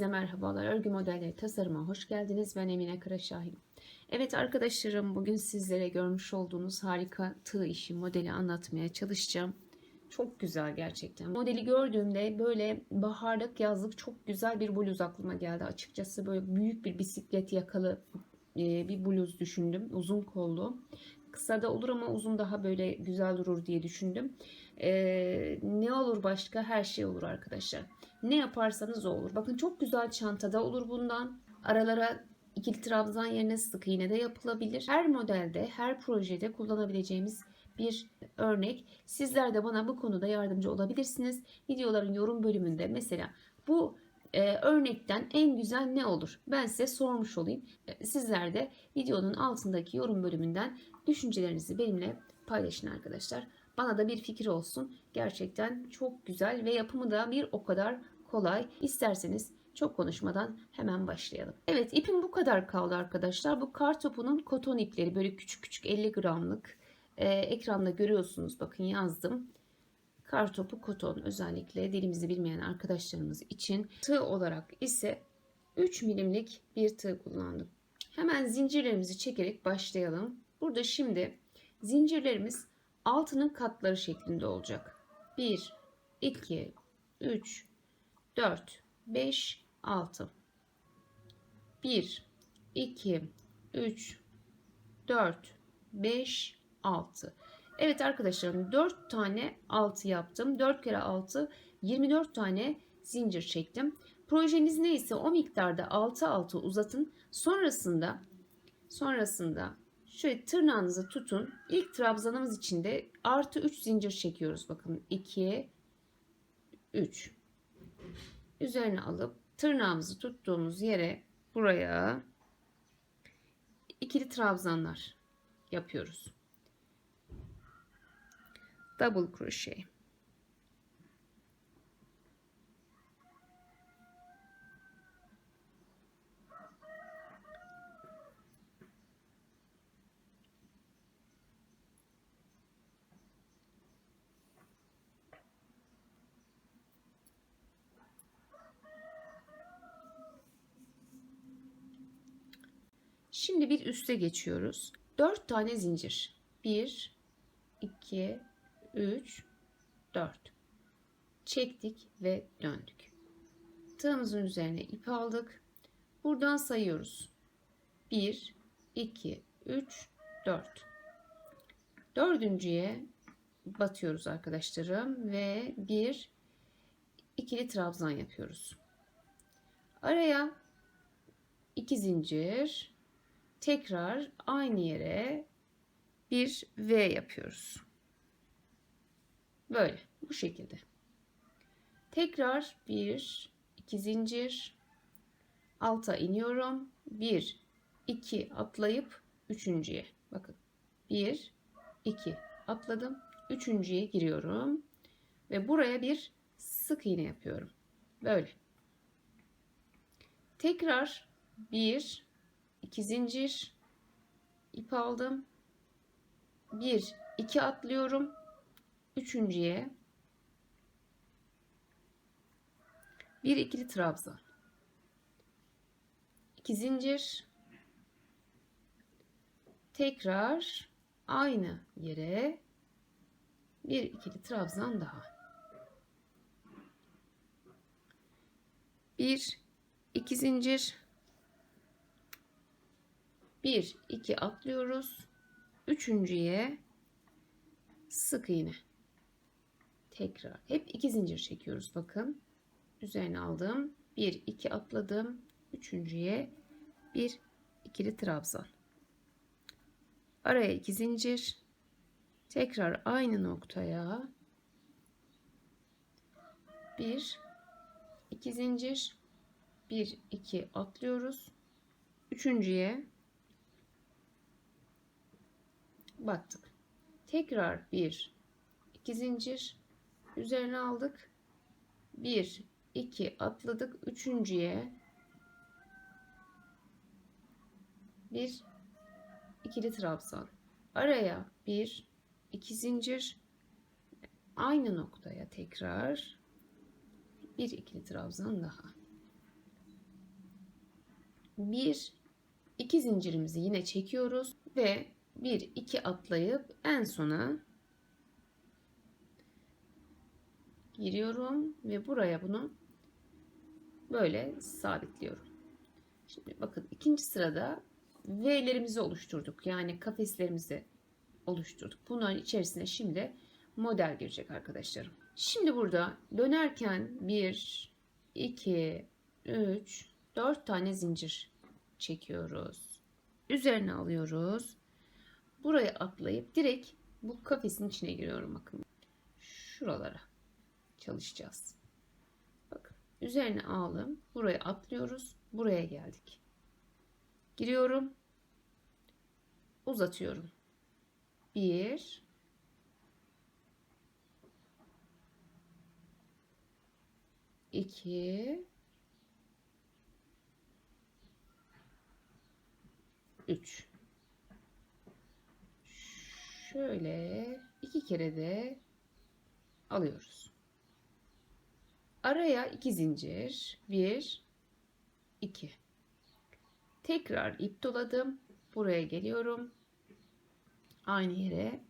Herkese merhabalar. Örgü modelleri tasarıma hoş geldiniz. Ben Emine Karaşahin. Evet arkadaşlarım bugün sizlere görmüş olduğunuz harika tığ işi modeli anlatmaya çalışacağım. Çok güzel gerçekten. Modeli gördüğümde böyle baharlık yazlık çok güzel bir bluz aklıma geldi. Açıkçası böyle büyük bir bisiklet yakalı e, bir bluz düşündüm. Uzun kollu. Kısa da olur ama uzun daha böyle güzel durur diye düşündüm. Ee, ne olur başka? Her şey olur arkadaşlar. Ne yaparsanız olur. Bakın çok güzel çantada olur bundan. Aralara ikili trabzan yerine sık iğne de yapılabilir. Her modelde, her projede kullanabileceğimiz bir örnek. Sizler de bana bu konuda yardımcı olabilirsiniz. Videoların yorum bölümünde mesela bu e, örnekten en güzel ne olur? Ben size sormuş olayım. E, sizler de videonun altındaki yorum bölümünden düşüncelerinizi benimle paylaşın arkadaşlar. Bana da bir fikir olsun. Gerçekten çok güzel ve yapımı da bir o kadar kolay. İsterseniz çok konuşmadan hemen başlayalım. Evet ipim bu kadar kaldı arkadaşlar. Bu kar topunun koton ipleri böyle küçük küçük 50 gramlık. Ee, ekranda görüyorsunuz bakın yazdım. Kar topu koton özellikle dilimizi bilmeyen arkadaşlarımız için tığ olarak ise 3 milimlik bir tığ kullandım. Hemen zincirlerimizi çekerek başlayalım. Burada şimdi zincirlerimiz altının katları şeklinde olacak. 1, 2, 3, 4, 5, 6. 1, 2, 3, 4, 5, 6. Evet arkadaşlarım 4 tane 6 yaptım. 4 kere 6 24 tane zincir çektim. Projeniz neyse o miktarda 6 6 uzatın. Sonrasında sonrasında şöyle tırnağınızı tutun. İlk trabzanımız için de artı 3 zincir çekiyoruz. Bakın 2 3 üzerine alıp tırnağımızı tuttuğumuz yere buraya ikili trabzanlar yapıyoruz. Double crochet. Şimdi bir üste geçiyoruz. 4 tane zincir. 1 2 3 4 çektik ve döndük. Tığımızın üzerine ip aldık. Buradan sayıyoruz. 1 2 3 4 Dördüncüye batıyoruz arkadaşlarım ve bir ikili trabzan yapıyoruz. Araya iki zincir tekrar aynı yere bir V yapıyoruz. Böyle bu şekilde. Tekrar bir iki zincir alta iniyorum. Bir iki atlayıp üçüncüye bakın. Bir iki atladım. Üçüncüye giriyorum. Ve buraya bir sık iğne yapıyorum. Böyle. Tekrar bir 2 zincir ip aldım. 1 2 atlıyorum. Üçüncüye bir ikili trabzan. 2 zincir tekrar aynı yere bir ikili trabzan daha. Bir iki zincir 1 2 atlıyoruz. Üçüncüye sık iğne. Tekrar hep iki zincir çekiyoruz bakın. Üzerine aldım. 1 2 atladım. Üçüncüye bir ikili trabzan. Araya iki zincir. Tekrar aynı noktaya bir iki zincir bir iki atlıyoruz. Üçüncüye battık. Tekrar bir iki zincir üzerine aldık. Bir iki atladık. Üçüncüye bir ikili trabzan. Araya bir iki zincir aynı noktaya tekrar bir ikili trabzan daha. bir iki zincirimizi yine çekiyoruz ve bir iki atlayıp en sona giriyorum ve buraya bunu böyle sabitliyorum. Şimdi bakın ikinci sırada V'lerimizi oluşturduk. Yani kafeslerimizi oluşturduk. Bunların içerisine şimdi model girecek arkadaşlarım. Şimdi burada dönerken 1, 2, 3, 4 tane zincir çekiyoruz. Üzerine alıyoruz. Buraya atlayıp direkt bu kafesin içine giriyorum bakın. Şuralara çalışacağız. Bakın üzerine aldım. Buraya atlıyoruz. Buraya geldik. Giriyorum. Uzatıyorum. 1 2 3 Şöyle iki kere de alıyoruz. Araya iki zincir. 1 2 Tekrar ip doladım. Buraya geliyorum. Aynı yere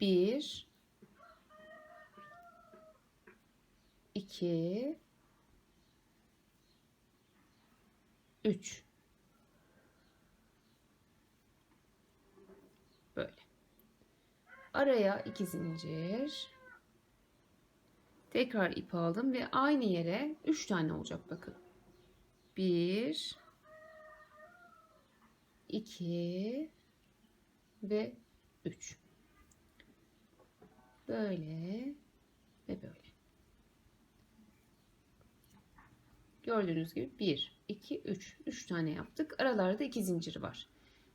1 2 3 böyle araya iki zincir tekrar ip aldım ve aynı yere 3 tane olacak bakın 1 2 ve 3 böyle ve böyle Gördüğünüz gibi 1, 2, 3. 3 tane yaptık. Aralarda 2 zincir var.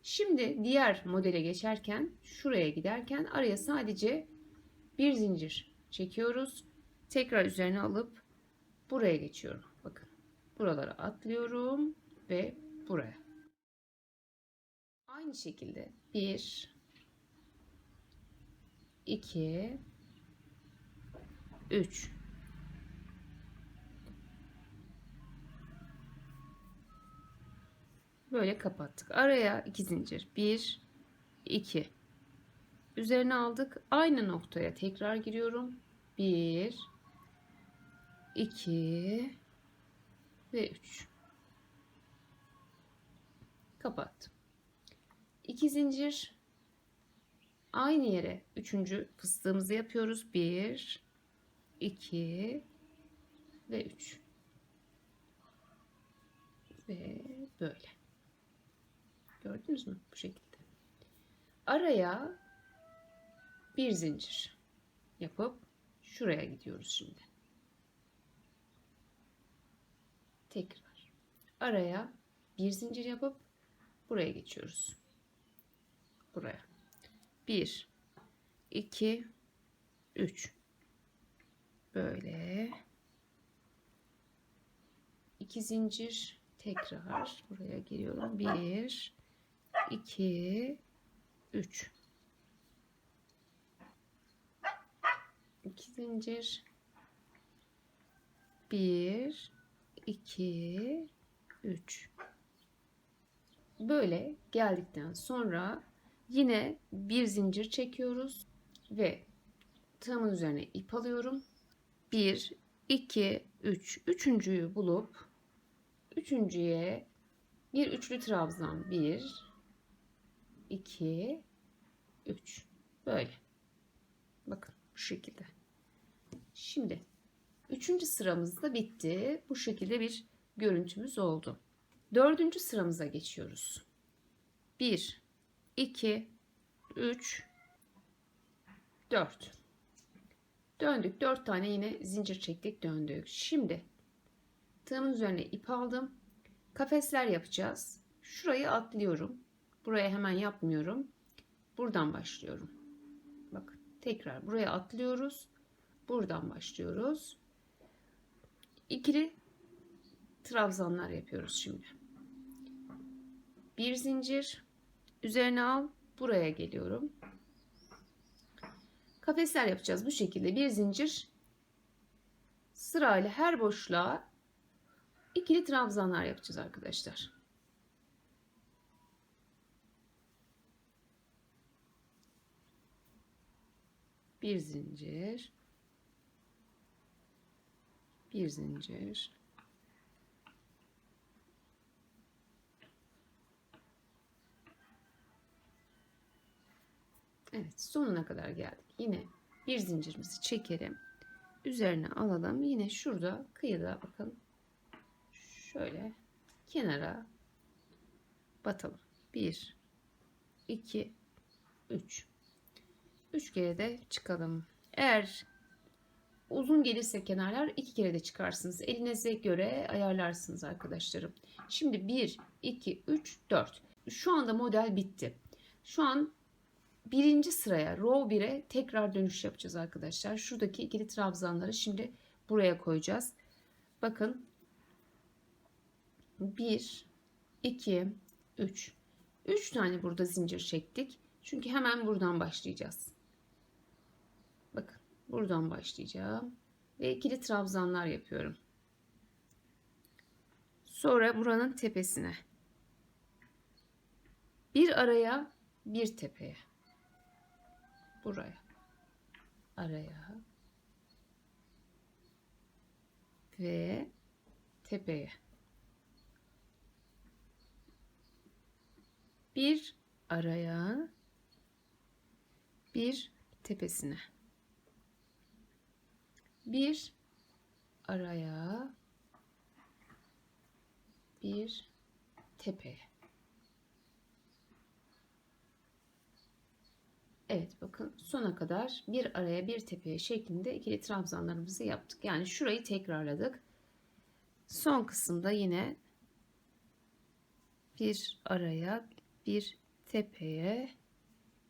Şimdi diğer modele geçerken şuraya giderken araya sadece bir zincir çekiyoruz. Tekrar üzerine alıp buraya geçiyorum. Bakın buralara atlıyorum ve buraya. Aynı şekilde 1 2 3 Böyle kapattık. Araya iki zincir. Bir, iki. Üzerine aldık. Aynı noktaya tekrar giriyorum. Bir, iki ve üç. Kapattım. İki zincir. Aynı yere üçüncü fıstığımızı yapıyoruz. Bir, iki ve üç. Ve böyle. Gördünüz mü? Bu şekilde. Araya bir zincir yapıp şuraya gidiyoruz şimdi. Tekrar. Araya bir zincir yapıp buraya geçiyoruz. Buraya. 1 2 3 böyle iki zincir tekrar buraya giriyorum. 1 2 3 2 zincir. 1 2 3 böyle geldikten sonra yine bir zincir çekiyoruz ve tığımın üzerine ip alıyorum. 1 2 3 üçüncüyü bulup üçüncüye bir üçlü trabzan 1 2 3 böyle. Bakın bu şekilde. Şimdi üçüncü sıramız da bitti. Bu şekilde bir görüntümüz oldu. Dördüncü sıramıza geçiyoruz. 1 2 3 4 döndük. 4 tane yine zincir çektik döndük. Şimdi tığımın üzerine ip aldım. Kafesler yapacağız. Şurayı atlıyorum Buraya hemen yapmıyorum. Buradan başlıyorum. Bakın tekrar buraya atlıyoruz. Buradan başlıyoruz. İkili trabzanlar yapıyoruz şimdi. Bir zincir üzerine al. Buraya geliyorum. Kafesler yapacağız bu şekilde. Bir zincir sırayla her boşluğa ikili trabzanlar yapacağız arkadaşlar. Bir zincir bir zincir Evet sonuna kadar geldik. Yine bir zincirimizi çekelim. Üzerine alalım. Yine şurada kıyıda bakın. Şöyle kenara batalım. 1 2 3 3 kere de çıkalım. Eğer uzun gelirse kenarlar iki kere de çıkarsınız. Elinize göre ayarlarsınız arkadaşlarım. Şimdi 1 2 3 4. Şu anda model bitti. Şu an birinci sıraya row 1'e tekrar dönüş yapacağız arkadaşlar. Şuradaki ikili trabzanları şimdi buraya koyacağız. Bakın 1 2 3 3 tane burada zincir çektik. Çünkü hemen buradan başlayacağız. Buradan başlayacağım. Ve ikili trabzanlar yapıyorum. Sonra buranın tepesine. Bir araya, bir tepeye. Buraya. Araya. Ve tepeye. Bir araya bir tepesine bir araya bir tepeye Evet bakın sona kadar bir araya bir tepeye şeklinde ikili trabzanlarımızı yaptık. Yani şurayı tekrarladık. Son kısımda yine bir araya bir tepeye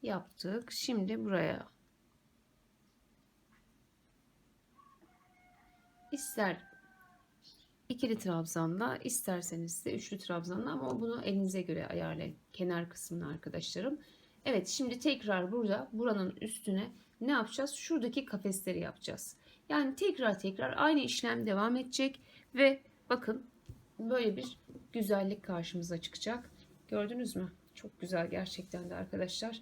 yaptık. Şimdi buraya ister ikili trabzanla isterseniz de üçlü trabzanla ama bunu elinize göre ayarlayın. Kenar kısmını arkadaşlarım. Evet şimdi tekrar burada buranın üstüne ne yapacağız? Şuradaki kafesleri yapacağız. Yani tekrar tekrar aynı işlem devam edecek ve bakın böyle bir güzellik karşımıza çıkacak. Gördünüz mü? Çok güzel gerçekten de arkadaşlar.